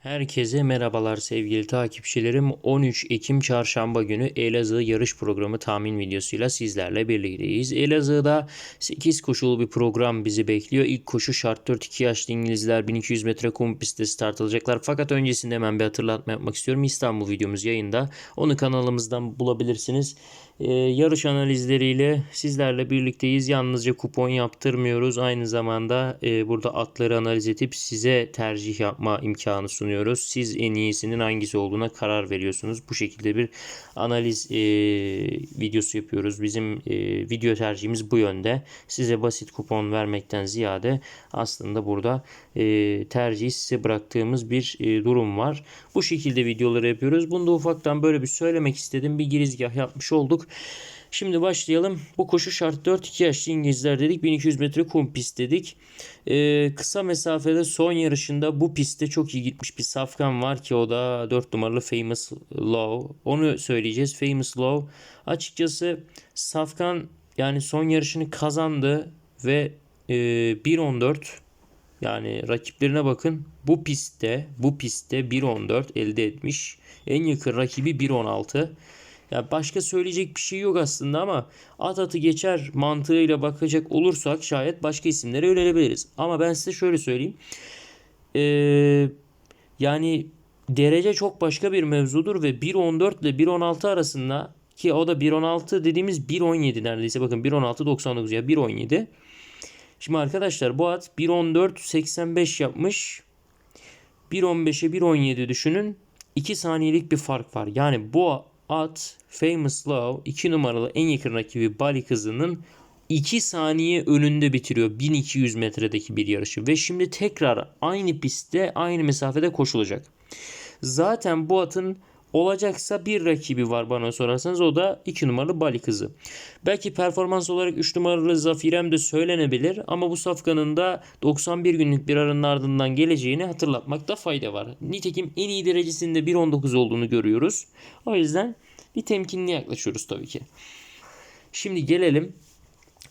Herkese merhabalar sevgili takipçilerim. 13 Ekim Çarşamba günü Elazığ yarış programı tahmin videosuyla sizlerle birlikteyiz. Elazığ'da 8 koşulu bir program bizi bekliyor. İlk koşu şart 4 2 yaşlı İngilizler 1200 metre kum pistte start alacaklar. Fakat öncesinde hemen bir hatırlatma yapmak istiyorum. İstanbul videomuz yayında. Onu kanalımızdan bulabilirsiniz. Ee, yarış analizleriyle sizlerle birlikteyiz. Yalnızca kupon yaptırmıyoruz. Aynı zamanda e, burada atları analiz edip size tercih yapma imkanı sunuyoruz. Siz en iyisinin hangisi olduğuna karar veriyorsunuz. Bu şekilde bir analiz e, videosu yapıyoruz. Bizim e, video tercihimiz bu yönde. Size basit kupon vermekten ziyade aslında burada e, tercihi size bıraktığımız bir e, durum var. Bu şekilde videoları yapıyoruz. Bunu da ufaktan böyle bir söylemek istedim. Bir girizgah yapmış olduk. Şimdi başlayalım. Bu koşu şart 4 2 yaşlı İngilizler dedik. 1200 metre kum pist dedik. Ee, kısa mesafede son yarışında bu pistte çok iyi gitmiş bir safkan var ki o da 4 numaralı Famous Low. Onu söyleyeceğiz. Famous Low. Açıkçası safkan yani son yarışını kazandı ve e, 1.14 yani rakiplerine bakın. Bu pistte, bu pistte 1.14 elde etmiş. En yakın rakibi 1.16. Ya başka söyleyecek bir şey yok aslında ama at atı geçer mantığıyla bakacak olursak şayet başka isimlere yönelebiliriz. Ama ben size şöyle söyleyeyim. Ee, yani derece çok başka bir mevzudur ve 1.14 ile 1.16 arasında ki o da 1.16 dediğimiz 1.17 neredeyse bakın 1.16 99 ya 1.17. Şimdi arkadaşlar bu at 1.14 85 yapmış. 1.15'e 1.17 düşünün. 2 saniyelik bir fark var. Yani bu at Famous Love 2 numaralı en yakın rakibi Bali kızının 2 saniye önünde bitiriyor 1200 metredeki bir yarışı ve şimdi tekrar aynı pistte aynı mesafede koşulacak. Zaten bu atın olacaksa bir rakibi var bana sorarsanız o da 2 numaralı Bali kızı. Belki performans olarak 3 numaralı Zafirem de söylenebilir ama bu safkanın da 91 günlük bir aranın ardından geleceğini hatırlatmakta fayda var. Nitekim en iyi derecesinde 1.19 olduğunu görüyoruz. O yüzden bir temkinli yaklaşıyoruz tabii ki. Şimdi gelelim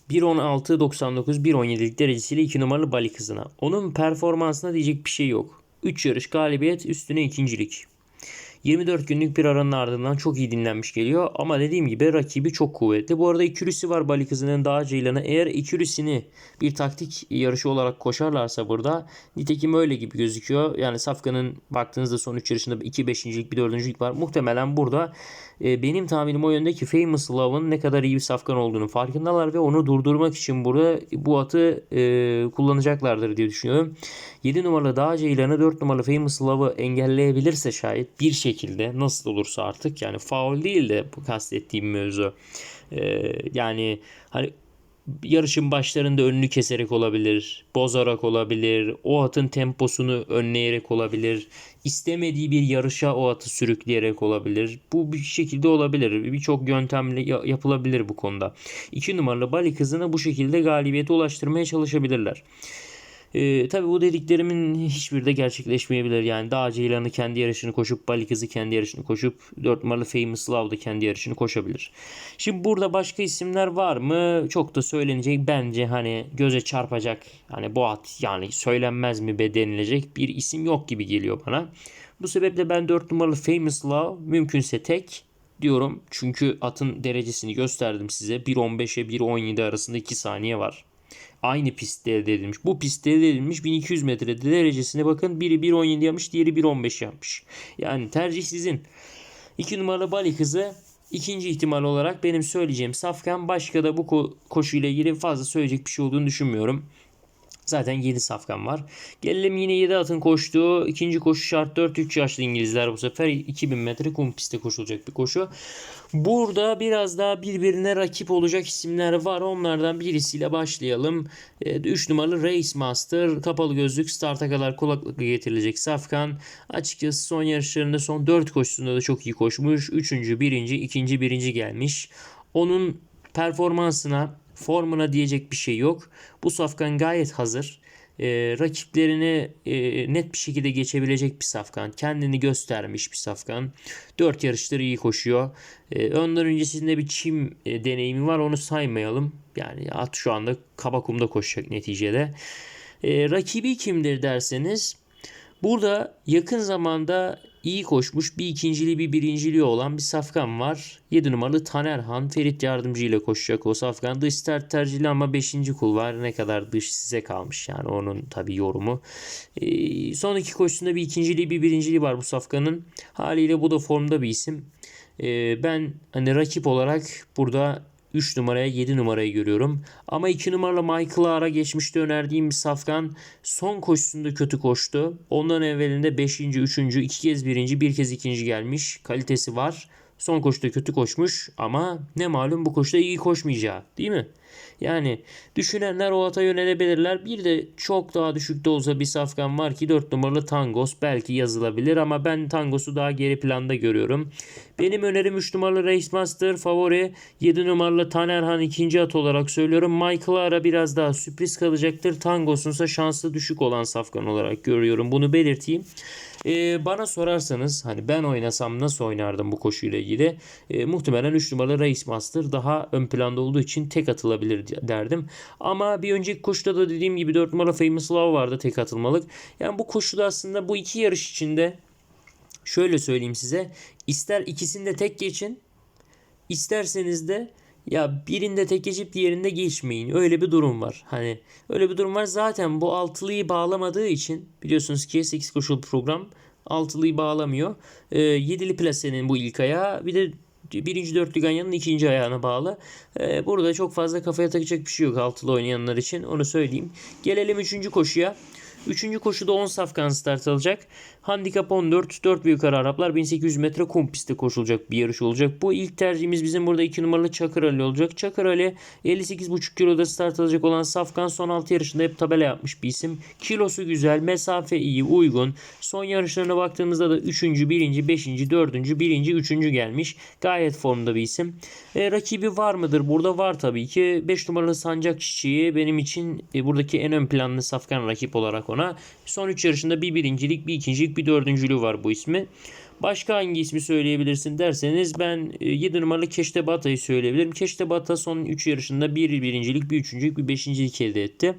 1.16.99 1.17'lik derecesiyle 2 numaralı Bali kızına. Onun performansına diyecek bir şey yok. 3 yarış galibiyet üstüne ikincilik. 24 günlük bir aranın ardından çok iyi dinlenmiş geliyor. Ama dediğim gibi rakibi çok kuvvetli. Bu arada ikilisi var Bali kızının daha ceylanı. Eğer ikilisini bir taktik yarışı olarak koşarlarsa burada nitekim öyle gibi gözüküyor. Yani Safkan'ın baktığınızda son 3 yarışında 2 beşincilik bir dördüncülük var. Muhtemelen burada e, benim tahminim o yönde ki Famous Love'ın ne kadar iyi bir Safkan olduğunu farkındalar ve onu durdurmak için burada bu atı e, kullanacaklardır diye düşünüyorum. 7 numaralı Dağ Ceylan'ı 4 numaralı Famous Love'ı engelleyebilirse şayet bir şekilde nasıl olursa artık yani faul değil de bu kastettiğim mevzu. Ee, yani hani yarışın başlarında önünü keserek olabilir, bozarak olabilir, o atın temposunu önleyerek olabilir, istemediği bir yarışa o atı sürükleyerek olabilir. Bu bir şekilde olabilir. Birçok yöntemle yapılabilir bu konuda. 2 numaralı Bali kızını bu şekilde galibiyete ulaştırmaya çalışabilirler. Ee, tabii bu dediklerimin hiçbiri de gerçekleşmeyebilir. Yani Dağ Ceylan'ı kendi yarışını koşup Bali kızı kendi yarışını koşup 4 numaralı Famous Love kendi yarışını koşabilir. Şimdi burada başka isimler var mı? Çok da söylenecek bence hani göze çarpacak hani bu at yani söylenmez mi be denilecek bir isim yok gibi geliyor bana. Bu sebeple ben 4 numaralı Famous Love mümkünse tek diyorum. Çünkü atın derecesini gösterdim size. 1.15'e 1.17 arasında 2 saniye var aynı pistte elde edilmiş. Bu pistte elde edilmiş 1200 metrede derecesine bakın. Biri 1.17 yapmış, diğeri 1.15 yapmış. Yani tercih sizin. 2 numaralı Bali kızı ikinci ihtimal olarak benim söyleyeceğim Safkan. Başka da bu ko- koşuyla ilgili fazla söyleyecek bir şey olduğunu düşünmüyorum. Zaten 7 safkan var. Gelelim yine 7 atın koştuğu ikinci koşu şart 4-3 yaşlı İngilizler bu sefer 2000 metre kum pistte koşulacak bir koşu. Burada biraz daha birbirine rakip olacak isimler var. Onlardan birisiyle başlayalım. 3 numaralı Race Master kapalı gözlük starta kadar kulaklıkla getirilecek Safkan. Açıkçası son yarışlarında son 4 koşusunda da çok iyi koşmuş. 3. 1. 2. 1. gelmiş. Onun performansına formuna diyecek bir şey yok. Bu safkan gayet hazır. E, rakiplerini e, net bir şekilde geçebilecek bir safkan. Kendini göstermiş bir safkan. 4 yarışları iyi koşuyor. E, ondan öncesinde bir çim e, deneyimi var onu saymayalım. Yani at şu anda Kabakum'da koşacak neticede. E, rakibi kimdir derseniz Burada yakın zamanda iyi koşmuş bir ikinciliği bir birinciliği olan bir safkan var. 7 numaralı Tanerhan Ferit Yardımcı ile koşacak o safkan. Dış start tercihli ama 5. kul var. Ne kadar dış size kalmış yani onun tabi yorumu. Ee, son iki koşusunda bir ikinciliği bir birinciliği var bu safkanın. Haliyle bu da formda bir isim. Ee, ben hani rakip olarak burada 3 numaraya 7 numarayı görüyorum. Ama 2 numaralı Michael Ara geçmişte önerdiğim bir safkan son koşusunda kötü koştu. Ondan evvelinde 5. 3. 2 kez 1. bir kez 2. gelmiş. Kalitesi var. Son koşuda kötü koşmuş ama ne malum bu koşuda iyi koşmayacağı değil mi? Yani düşünenler o ata yönelebilirler. Bir de çok daha düşükte olsa bir safkan var ki 4 numaralı Tangos belki yazılabilir ama ben Tangos'u daha geri planda görüyorum. Benim önerim 3 numaralı Race Master favori 7 numaralı Tanerhan ikinci at olarak söylüyorum. Michael Ara biraz daha sürpriz kalacaktır. Tangos'un ise şansı düşük olan safkan olarak görüyorum. Bunu belirteyim. Ee, bana sorarsanız hani ben oynasam nasıl oynardım bu koşuyla ee, muhtemelen 3 numaralı Race Master daha ön planda olduğu için tek atılabilir derdim. Ama bir önceki koşuda da dediğim gibi 4 numaralı Famous Love vardı tek atılmalık. Yani bu koşuda aslında bu iki yarış içinde şöyle söyleyeyim size ister ikisinde tek geçin isterseniz de ya birinde tek geçip diğerinde geçmeyin. Öyle bir durum var. Hani öyle bir durum var. Zaten bu altılıyı bağlamadığı için biliyorsunuz ki 8 koşul program altılıyı bağlamıyor. E, yedili plasenin bu ilk ayağı bir de birinci dörtlü ganyanın ikinci ayağına bağlı. Ee, burada çok fazla kafaya takacak bir şey yok altılı oynayanlar için. Onu söyleyeyim. Gelelim üçüncü koşuya. Üçüncü koşuda 10 safkan start alacak. Handikap 14, 4 büyük yukarı Araplar 1800 metre kum pistte koşulacak bir yarış olacak. Bu ilk tercihimiz bizim burada 2 numaralı Çakır Ali olacak. Çakır Ali 58,5 kiloda start alacak olan Safkan son 6 yarışında hep tabela yapmış bir isim. Kilosu güzel, mesafe iyi, uygun. Son yarışlarına baktığımızda da 3. 1. 5. 4. 1. 3. gelmiş. Gayet formda bir isim. E, rakibi var mıdır? Burada var tabii ki. 5 numaralı Sancak Çiçeği benim için e, buradaki en ön planlı Safkan rakip olarak ona. Son 3 yarışında bir birincilik, bir ikincilik, bir dördüncülüğü var bu ismi. Başka hangi ismi söyleyebilirsin derseniz ben 7 e, numaralı Keşte Bata'yı söyleyebilirim. Keşte Bata son 3 yarışında bir birincilik, bir üçüncülük, bir beşincilik elde etti.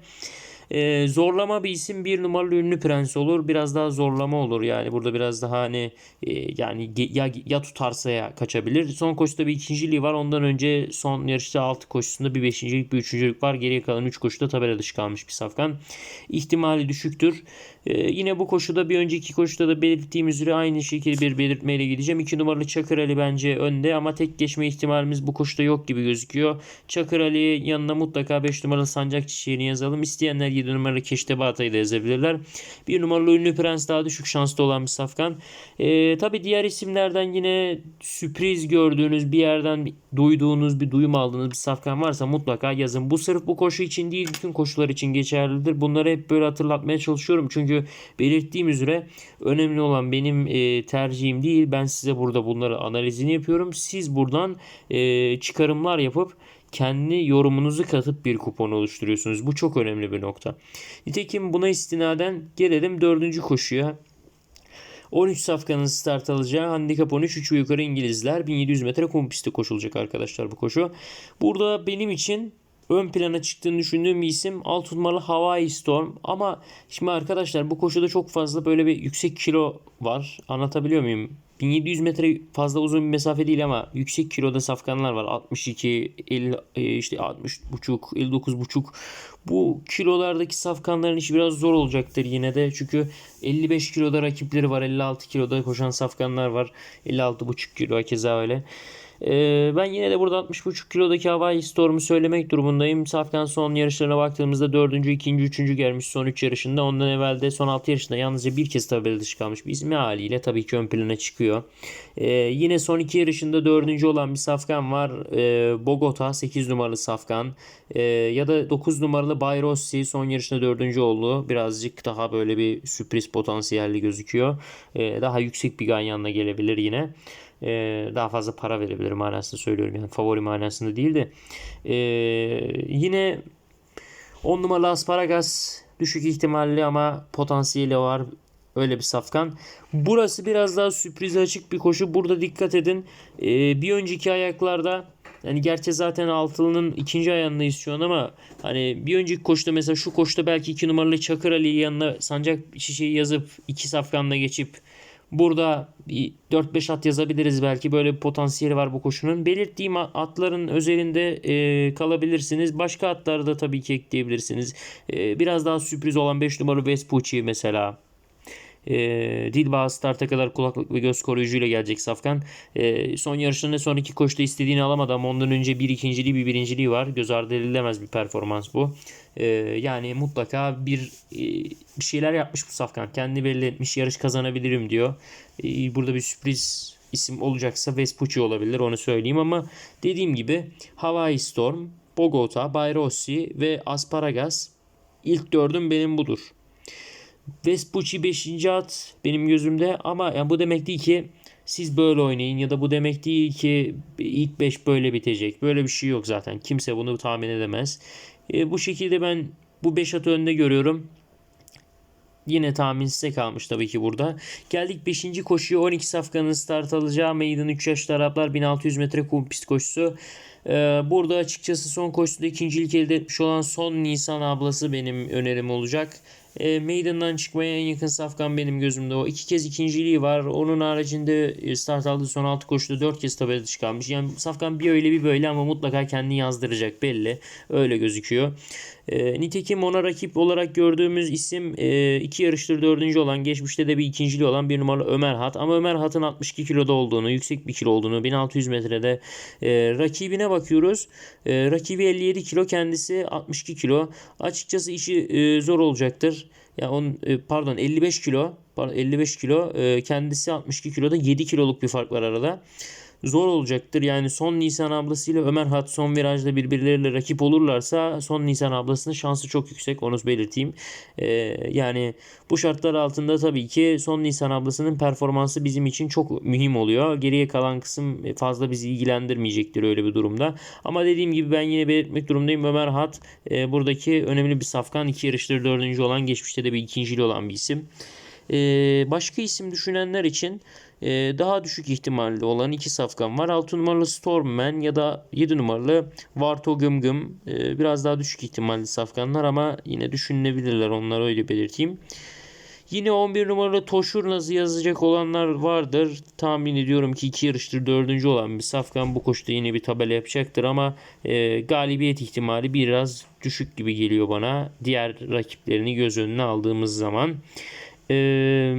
Ee, zorlama bir isim bir numaralı ünlü prens olur. Biraz daha zorlama olur. Yani burada biraz daha hani e, yani ya, ya tutarsa ya kaçabilir. Son koşuda bir ikinciliği var. Ondan önce son yarışta 6 koşusunda bir beşincilik bir üçüncülük var. Geriye kalan 3 koşuda tabela dışı kalmış bir safkan. İhtimali düşüktür. Ee, yine bu koşuda bir önceki koşuda da belirttiğim üzere aynı şekilde bir belirtmeyle gideceğim. 2 numaralı Çakır Ali bence önde ama tek geçme ihtimalimiz bu koşuda yok gibi gözüküyor. Çakır Ali yanına mutlaka 5 numaralı Sancak Çiçeği'ni yazalım. İsteyenler 7 numaralı Keştebata'yı da yazabilirler. 1 numaralı Ünlü Prens daha düşük şanslı olan bir safkan. Ee, Tabi diğer isimlerden yine sürpriz gördüğünüz bir yerden duyduğunuz bir duyum aldığınız bir safkan varsa mutlaka yazın. Bu sırf bu koşu için değil bütün koşular için geçerlidir. Bunları hep böyle hatırlatmaya çalışıyorum. Çünkü belirttiğim üzere önemli olan benim e, tercihim değil. Ben size burada bunları analizini yapıyorum. Siz buradan e, çıkarımlar yapıp kendi yorumunuzu katıp bir kupon oluşturuyorsunuz. Bu çok önemli bir nokta. Nitekim buna istinaden gelelim dördüncü koşuya. 13 safkanın start alacağı handikap 13 3 yukarı İngilizler 1700 metre kum pisti koşulacak arkadaşlar bu koşu. Burada benim için ön plana çıktığını düşündüğüm bir isim 6 numaralı Hawaii Storm. Ama şimdi arkadaşlar bu koşuda çok fazla böyle bir yüksek kilo var. Anlatabiliyor muyum? 1700 metre fazla uzun bir mesafe değil ama yüksek kiloda safkanlar var. 62, 50, e, işte 60 buçuk, 59 buçuk. Bu kilolardaki safkanların işi biraz zor olacaktır yine de. Çünkü 55 kiloda rakipleri var. 56 kiloda koşan safkanlar var. 56 buçuk kilo keza öyle. Ee, ben yine de burada 60.5 kilodaki Hawaii Storm'u söylemek durumundayım. Safkan son yarışlarına baktığımızda 4. 2. 3. gelmiş son 3 yarışında. Ondan evvel de son 6 yarışında yalnızca bir kez tabela dışı kalmış bir ismi haliyle tabii ki ön plana çıkıyor. Ee, yine son 2 yarışında 4. olan bir Safkan var. Ee, Bogota 8 numaralı Safkan. Ya da 9 numaralı Bay Rossi son yarışında 4. oldu. Birazcık daha böyle bir sürpriz potansiyelli gözüküyor. Daha yüksek bir ganyanla gelebilir yine e, daha fazla para verebilir manasında söylüyorum. Yani favori manasında değil de. E, yine 10 numaralı Asparagas düşük ihtimalli ama potansiyeli var. Öyle bir safkan. Burası biraz daha sürpriz açık bir koşu. Burada dikkat edin. E, bir önceki ayaklarda Yani gerçi zaten altılının ikinci ayağındayız şu ama hani bir önceki koşuda mesela şu koşuda belki iki numaralı Çakır Ali'yi yanına sancak şişeyi yazıp iki safkanla geçip burada bir 4-5 at yazabiliriz belki böyle bir potansiyeli var bu koşunun. Belirttiğim atların özelinde e, kalabilirsiniz. Başka atları da tabii ki ekleyebilirsiniz. E, biraz daha sürpriz olan 5 numaralı Vespucci mesela. E, Dilba starta kadar kulaklık ve göz koruyucuyla gelecek Safkan. E, son yarışlarında son iki koşuda istediğini alamadı ama ondan önce bir ikinciliği bir birinciliği var. Göz ardı edilemez bir performans bu. E, yani mutlaka bir e, bir şeyler yapmış bu Safkan. Kendini belli etmiş. Yarış kazanabilirim diyor. E, burada bir sürpriz isim olacaksa Vespucci olabilir onu söyleyeyim ama dediğim gibi Hawaii Storm, Bogota, Bayrossi ve Asparagas ilk dördüm benim budur. Vespucci 5. at benim gözümde ama yani bu demek değil ki siz böyle oynayın ya da bu demek değil ki ilk 5 böyle bitecek. Böyle bir şey yok zaten. Kimse bunu tahmin edemez. E, bu şekilde ben bu 5 atı önde görüyorum. Yine tahmin size kalmış tabii ki burada. Geldik 5. koşuya 12 safkanın start alacağı meydan 3 yaşlı Araplar 1600 metre kum pist koşusu. Ee, burada açıkçası son koşuda ikincilik elde etmiş olan son Nisan ablası benim önerim olacak. E, meydandan çıkmaya en yakın safkan benim gözümde o. İki kez ikinciliği var. Onun haricinde e, start aldığı son 6 koşuda 4 kez tabela dışı kalmış. Yani safkan bir öyle bir böyle ama mutlaka kendini yazdıracak belli. Öyle gözüküyor. E, nitekim ona rakip olarak gördüğümüz isim e, iki yarıştır dördüncü olan geçmişte de bir ikinciliği olan bir numaralı Ömer Hat. Ama Ömer Hat'ın 62 kiloda olduğunu, yüksek bir kilo olduğunu, 1600 metrede e, rakibine bakıyoruz. E, rakibi 57 kilo, kendisi 62 kilo. Açıkçası işi zor olacaktır. Ya on e, pardon 55 kilo, pardon 55 kilo, kendisi 62 kiloda 7 kiloluk bir fark var arada zor olacaktır. Yani son Nisan ablasıyla Ömer Hat son virajda birbirleriyle rakip olurlarsa son Nisan ablasının şansı çok yüksek onu belirteyim. Ee, yani bu şartlar altında tabii ki son Nisan ablasının performansı bizim için çok mühim oluyor. Geriye kalan kısım fazla bizi ilgilendirmeyecektir öyle bir durumda. Ama dediğim gibi ben yine belirtmek durumdayım. Ömer Hat e, buradaki önemli bir safkan. iki yarıştır dördüncü olan geçmişte de bir ikincili olan bir isim. Ee, başka isim düşünenler için e, daha düşük ihtimalli olan iki safkan var. 6 numaralı Stormman ya da 7 numaralı Varto Gım. E, biraz daha düşük ihtimalli safkanlar ama yine düşünülebilirler. Onları öyle belirteyim. Yine 11 numaralı Toşurnaz'ı yazacak olanlar vardır. Tahmin ediyorum ki iki yarıştır dördüncü olan bir safkan bu koşuda yine bir tabela yapacaktır ama e, galibiyet ihtimali biraz düşük gibi geliyor bana. Diğer rakiplerini göz önüne aldığımız zaman. Ee,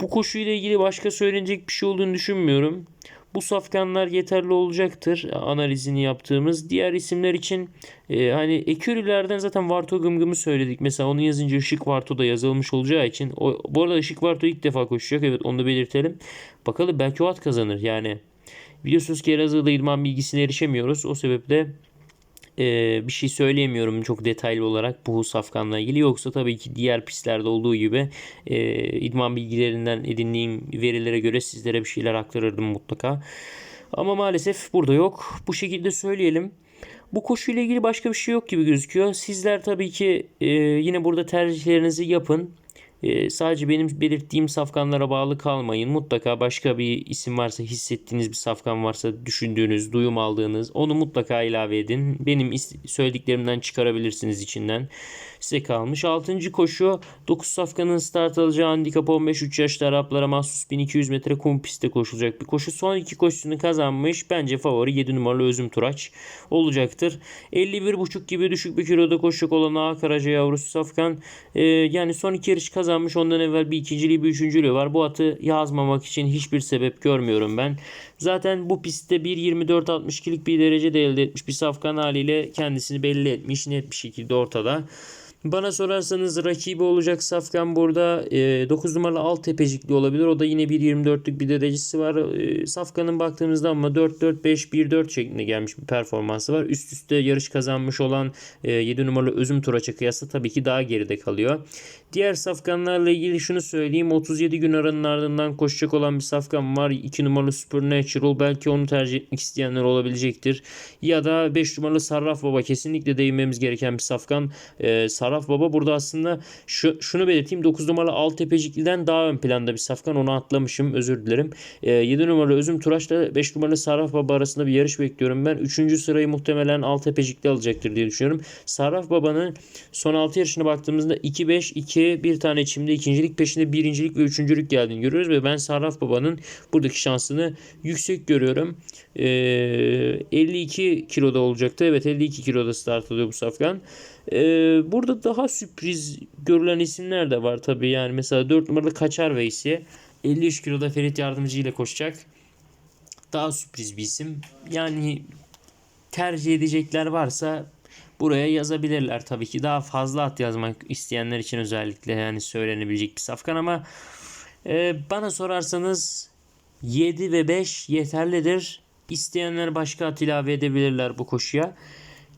bu koşuyla ilgili başka söylenecek bir şey olduğunu düşünmüyorum. Bu safkanlar yeterli olacaktır analizini yaptığımız. Diğer isimler için e, hani ekürülerden zaten Varto Gımgım'ı söyledik. Mesela onu yazınca Işık Varto da yazılmış olacağı için. O, bu arada Işık Varto ilk defa koşacak. Evet onu da belirtelim. Bakalım belki o at kazanır. Yani biliyorsunuz ki Elazığ'da idman bilgisine erişemiyoruz. O sebeple e, bir şey söyleyemiyorum çok detaylı olarak bu safkanla ilgili. Yoksa tabii ki diğer pistlerde olduğu gibi e, idman bilgilerinden edindiğim verilere göre sizlere bir şeyler aktarırdım mutlaka. Ama maalesef burada yok. Bu şekilde söyleyelim. Bu koşuyla ilgili başka bir şey yok gibi gözüküyor. Sizler tabii ki e, yine burada tercihlerinizi yapın. E, sadece benim belirttiğim safkanlara bağlı kalmayın. Mutlaka başka bir isim varsa, hissettiğiniz bir safkan varsa, düşündüğünüz, duyum aldığınız onu mutlaka ilave edin. Benim söylediklerimden çıkarabilirsiniz içinden. Size kalmış. 6. koşu 9 safkanın start alacağı handikap 15-3 yaşlı Araplara mahsus 1200 metre kum pistte koşulacak bir koşu. Son iki koşusunu kazanmış. Bence favori 7 numaralı Özüm Turaç olacaktır. 51.5 gibi düşük bir kiloda koşacak olan A Karaca yavrusu Safkan. Ee, yani son iki yarış kazanmış. Ondan evvel bir ikinciliği bir üçüncülüğü var. Bu atı yazmamak için hiçbir sebep görmüyorum ben. Zaten bu pistte 1.24.62'lik bir derece de elde etmiş bir Safkan haliyle kendisini belli etmiş net bir şekilde ortada. Bana sorarsanız rakibi olacak Safkan burada e, 9 numaralı alt tepecikli olabilir. O da yine 1.24'lük bir derecesi var. E, Safkan'ın baktığımızda ama 4-4-5-1-4 şeklinde gelmiş bir performansı var. Üst üste yarış kazanmış olan e, 7 numaralı Özüm Turaç'a kıyasla tabii ki daha geride kalıyor. Diğer safkanlarla ilgili şunu söyleyeyim. 37 gün aranın ardından koşacak olan bir safkan var. 2 numaralı Supernatural. Belki onu tercih etmek isteyenler olabilecektir. Ya da 5 numaralı Sarraf Baba. Kesinlikle değinmemiz gereken bir safkan. Ee, Sarraf Saraf Baba. Burada aslında şu, şunu belirteyim. 9 numaralı Altepecikli'den daha ön planda bir safkan. Onu atlamışım. Özür dilerim. E, 7 numaralı Özüm Turaç'la 5 numaralı Saraf Baba arasında bir yarış bekliyorum ben. 3. sırayı muhtemelen Altepecikli alacaktır diye düşünüyorum. Saraf Baba'nın son 6 yarışına baktığımızda 2-5-2 bir tane çimde ikincilik peşinde birincilik ve üçüncülük geldiğini görüyoruz ve ben Saraf Baba'nın buradaki şansını yüksek görüyorum. E, 52 kiloda olacaktı. Evet 52 kiloda start alıyor bu safkan. E, burada daha sürpriz görülen isimler de var tabii. Yani mesela 4 numaralı Kaçar Veysi 53 kiloda Ferit Yardımcı ile koşacak. Daha sürpriz bir isim. Yani tercih edecekler varsa buraya yazabilirler tabii ki. Daha fazla at yazmak isteyenler için özellikle yani söylenebilecek bir safkan ama e, bana sorarsanız 7 ve 5 yeterlidir. İsteyenler başka at ilave edebilirler bu koşuya.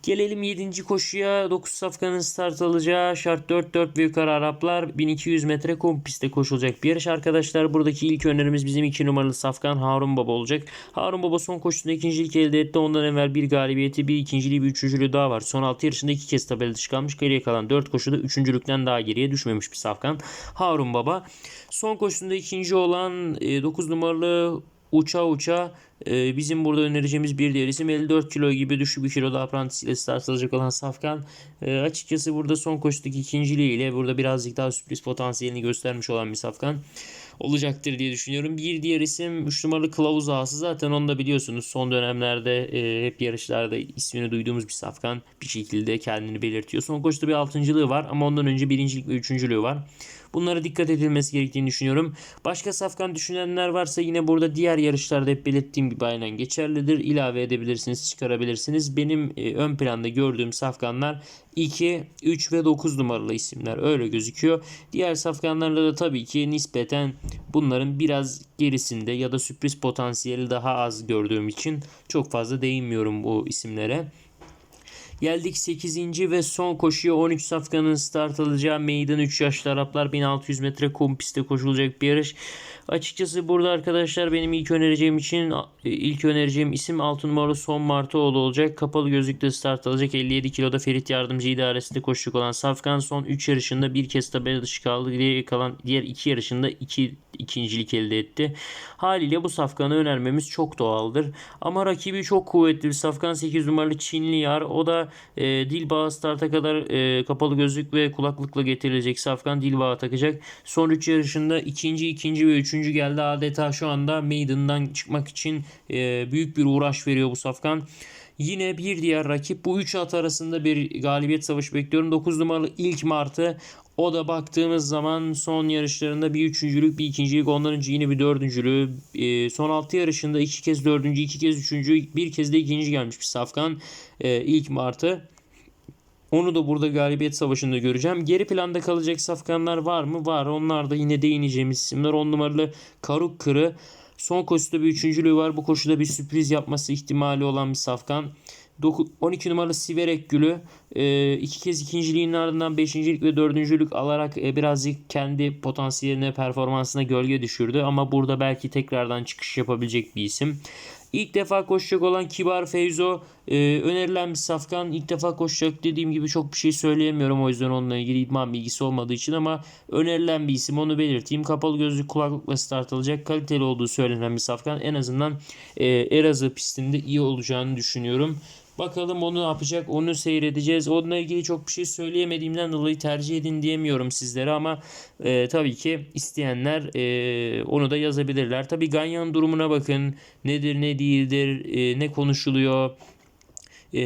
Gelelim 7. koşuya. 9 safkanın start alacağı şart 4-4 ve yukarı Araplar 1200 metre kum pistte koşulacak bir yarış arkadaşlar. Buradaki ilk önerimiz bizim 2 numaralı safkan Harun Baba olacak. Harun Baba son koşusunda ikincilik elde etti. Ondan evvel bir galibiyeti, bir ikinciliği, bir üçüncülüğü daha var. Son 6 yarışında 2 kez tabela dışı kalmış. Geriye kalan 4 koşuda üçüncülükten daha geriye düşmemiş bir safkan. Harun Baba. Son koşusunda ikinci olan 9 numaralı uça uça e, bizim burada önereceğimiz bir diğer isim 54 kilo gibi düşük bir kiloda apprentice ile start alacak olan Safkan. E, açıkçası burada son koşudaki ikinciliğiyle burada birazcık daha sürpriz potansiyelini göstermiş olan bir Safkan olacaktır diye düşünüyorum. Bir diğer isim 3 numaralı Kılavuz Ağası zaten onu da biliyorsunuz. Son dönemlerde e, hep yarışlarda ismini duyduğumuz bir safkan bir şekilde kendini belirtiyor. Son koşuda bir altıncılığı var ama ondan önce birincilik ve üçüncülüğü var. Bunlara dikkat edilmesi gerektiğini düşünüyorum. Başka safkan düşünenler varsa yine burada diğer yarışlarda hep belirttiğim gibi aynen geçerlidir. İlave edebilirsiniz, çıkarabilirsiniz. Benim e, ön planda gördüğüm safkanlar 2, 3 ve 9 numaralı isimler öyle gözüküyor. Diğer safkanlarla da tabii ki nispeten bunların biraz gerisinde ya da sürpriz potansiyeli daha az gördüğüm için çok fazla değinmiyorum bu isimlere. Geldik 8. ve son koşuya 13 safkanın start alacağı meydan 3 yaşlı Araplar 1600 metre kum pistte koşulacak bir yarış. Açıkçası burada arkadaşlar benim ilk önereceğim için e, ilk önereceğim isim 6 numaralı Son Martıoğlu olacak. Kapalı gözlükle start alacak. 57 kiloda Ferit Yardımcı idaresinde koşacak olan Safkan son 3 yarışında bir kez tabela dışı kaldı. Diğer kalan diğer 2 yarışında 2 ikincilik elde etti. Haliyle bu Safkan'ı önermemiz çok doğaldır. Ama rakibi çok kuvvetli Safkan 8 numaralı Çinli Yar. O da e, Dilbağ starta kadar e, kapalı gözlük ve kulaklıkla getirilecek Safkan Dilbağ'a takacak. Son 3 yarışında ikinci, ikinci ve üçüncü geldi. Adeta şu anda meydandan çıkmak için e, büyük bir uğraş veriyor bu Safkan. Yine bir diğer rakip bu 3 at arasında bir galibiyet savaşı bekliyorum. 9 numaralı ilk Martı o da baktığımız zaman son yarışlarında bir üçüncülük, bir ikincilik, ondan önce yine bir dördüncülüğü. E, son altı yarışında iki kez dördüncü, iki kez üçüncü, bir kez de ikinci gelmiş bir Safkan e, ilk Martı. Onu da burada galibiyet savaşında göreceğim. Geri planda kalacak safkanlar var mı? Var. Onlar da yine değineceğimiz isimler. 10 numaralı Karuk Kırı. Son koşuda bir üçüncülüğü var. Bu koşuda bir sürpriz yapması ihtimali olan bir safkan. 12 numaralı Siverek Gülü e, iki kez ikinciliğin ardından beşincilik ve dördüncülük alarak e, birazcık kendi potansiyeline performansına gölge düşürdü. Ama burada belki tekrardan çıkış yapabilecek bir isim. İlk defa koşacak olan Kibar Feyzo e, önerilen bir safkan. İlk defa koşacak dediğim gibi çok bir şey söyleyemiyorum o yüzden onunla ilgili idman bilgisi olmadığı için ama önerilen bir isim onu belirteyim. Kapalı gözlük kulaklıkla start alacak. Kaliteli olduğu söylenen bir safkan. En azından e, Elazığ pistinde iyi olacağını düşünüyorum. Bakalım onu ne yapacak onu seyredeceğiz. Onunla ilgili çok bir şey söyleyemediğimden dolayı tercih edin diyemiyorum sizlere ama e, tabii ki isteyenler e, onu da yazabilirler. Tabii Ganyan durumuna bakın. Nedir ne değildir e, ne konuşuluyor e,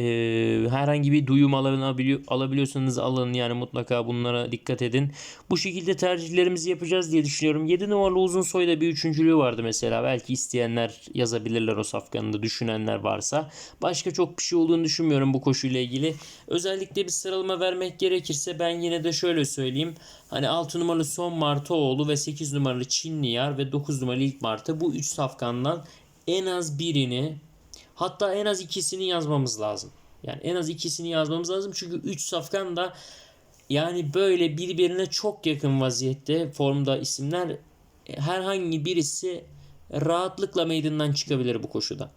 herhangi bir duyum alabiliyor, alabiliyorsanız alın yani mutlaka bunlara dikkat edin. Bu şekilde tercihlerimizi yapacağız diye düşünüyorum. 7 numaralı uzun soyda bir üçüncülüğü vardı mesela. Belki isteyenler yazabilirler o safkanında düşünenler varsa. Başka çok bir şey olduğunu düşünmüyorum bu koşuyla ilgili. Özellikle bir sıralama vermek gerekirse ben yine de şöyle söyleyeyim. Hani 6 numaralı Son Martoğlu ve 8 numaralı Çinli Yar ve 9 numaralı ilk Martı bu 3 safkandan en az birini Hatta en az ikisini yazmamız lazım. Yani en az ikisini yazmamız lazım. Çünkü 3 safkan da yani böyle birbirine çok yakın vaziyette formda isimler herhangi birisi rahatlıkla meydandan çıkabilir bu koşuda.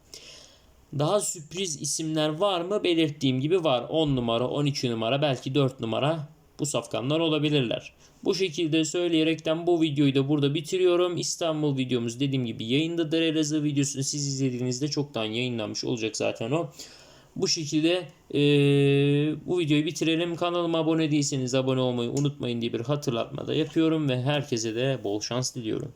Daha sürpriz isimler var mı? Belirttiğim gibi var. 10 numara, 12 numara, belki 4 numara bu safkanlar olabilirler. Bu şekilde söyleyerekten bu videoyu da burada bitiriyorum. İstanbul videomuz dediğim gibi yayındadır. Elazığ videosunu siz izlediğinizde çoktan yayınlanmış olacak zaten o. Bu şekilde eee, bu videoyu bitirelim. Kanalıma abone değilseniz abone olmayı unutmayın diye bir hatırlatma da yapıyorum ve herkese de bol şans diliyorum.